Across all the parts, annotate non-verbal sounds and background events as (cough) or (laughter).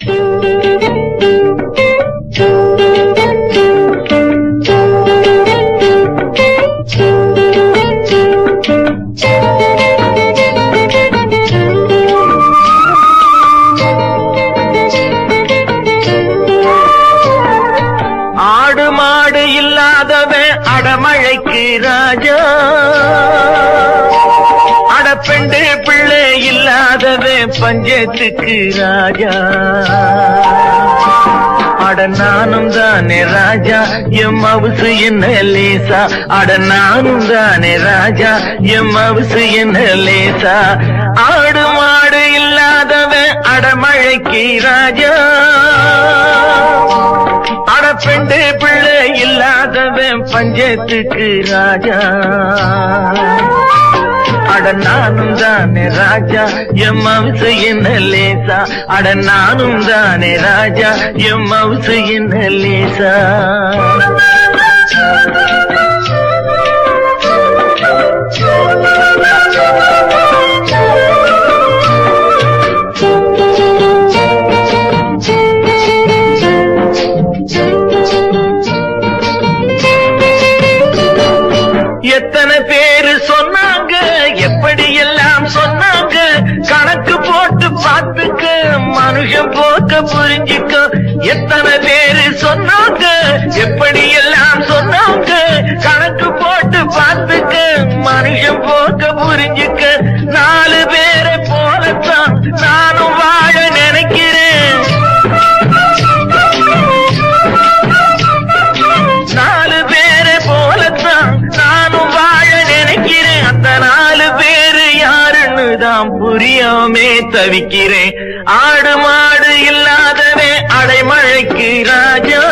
ஆடு மாடு இல்லாதவன் அடமழைக்கு ராஜா. அடப்பெண்டு பிள்ளை இல்லாதவன் பஞ்சத்துக்கு ராஜா. அட நானும் தானே ராஜா எம் மவுசு என்ன லேசா. அட நானும் தானே ராஜா எம் மவுசு என்ன லேசா. ஆடு மாடு இல்லாதவன் அடமழைக்கு ராஜா. அட பெண்டு பிள்ளை இல்லாதவன் பஞ்சத்துக்கு ராஜா. அட நானும் தானே ராஜா. எம் மவுசு என்ன லேசா? அட நானும் தானே ராஜா. எம் மவுசு என்ன லேசா? பேரு சொன்னாங்க எப்படி எல்லாம் சொன்னாங்க? கணக்கு போட்டு பார்த்துக்க மனுஷன் போக்க புரிஞ்சுக்க. எத்தனை பேரு சொன்னாங்க எப்படி எல்லாம் சொன்னாங்க? கணக்கு போட்டு பார்த்துக்க மனுஷன் போக்க புரிஞ்சுக்க. நாலு பேரை போலத்தான் தவிக்கிறேன். ஆடு மாடு இல்லாதவே அடைமழைக்கு ராஜா.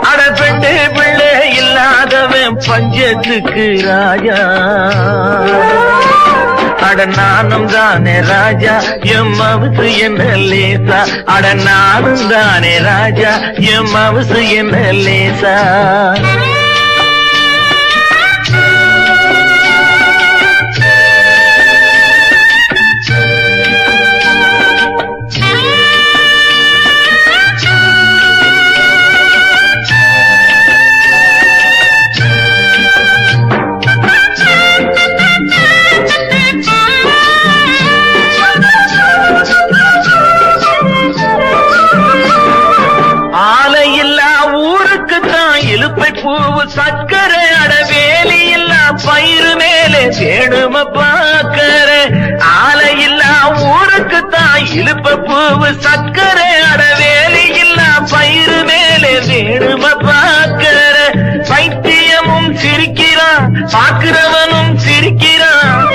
அட பெண்டு பிள்ளை இல்லாதவன் பஞ்சத்துக்கு ராஜா. அட நானும் தானே ராஜா எம் அவசு என்ன லேசா. அட நானும் தானே ராஜா எம் அவசு என்ன லேசா. பூவு சக்கரை அட வேலி பயிறு மேலே தேடும பாக்கற ஆலை ஊருக்கு தான் இழுப்ப பூவு சக்கரை அட வேலி பயிறு மேலே தேடும பாக்கற பைத்தியமும் சிரிக்கிறான் பாக்குறவனும் சிரிக்கிறான்.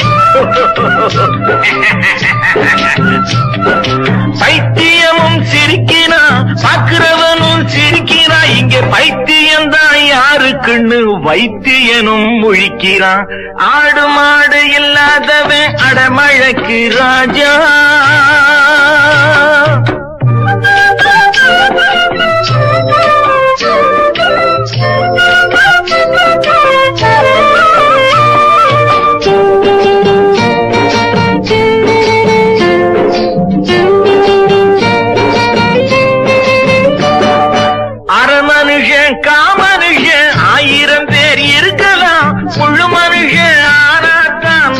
(laughs) யாருக்குன்னு வைத்தியனும் முழிக்கிறான். ஆடு மாடு இல்லாதவன் அடமழக்கு ராஜா.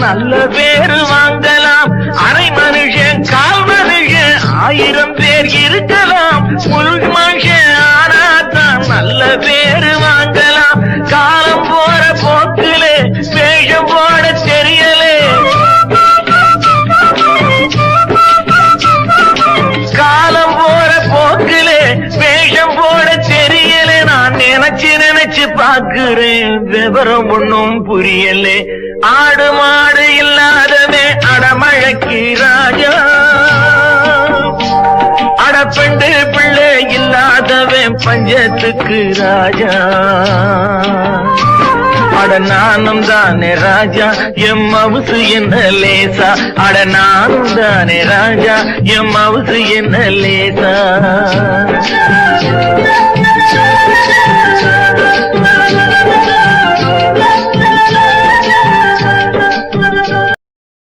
நல்ல பேரு வாங்கலாம். அரை மனுஷன் கால் மனுஷன் ஆயிரம் பேர் இருக்கலாம். முழு பாக்குறேன் விவரம் ஒண்ணும் புரியல. ஆடு மாடு இல்லாதவே அடமழக்கு ராஜா அடப்பெண்டு பிள்ளை இல்லாதவன் பஞ்சத்துக்கு ராஜா. அட நானும் தானே ராஜா எம் மவுசு என்ன லேசா? அட நானும் தானே ராஜா எம் மவுசு என்ன லேசா?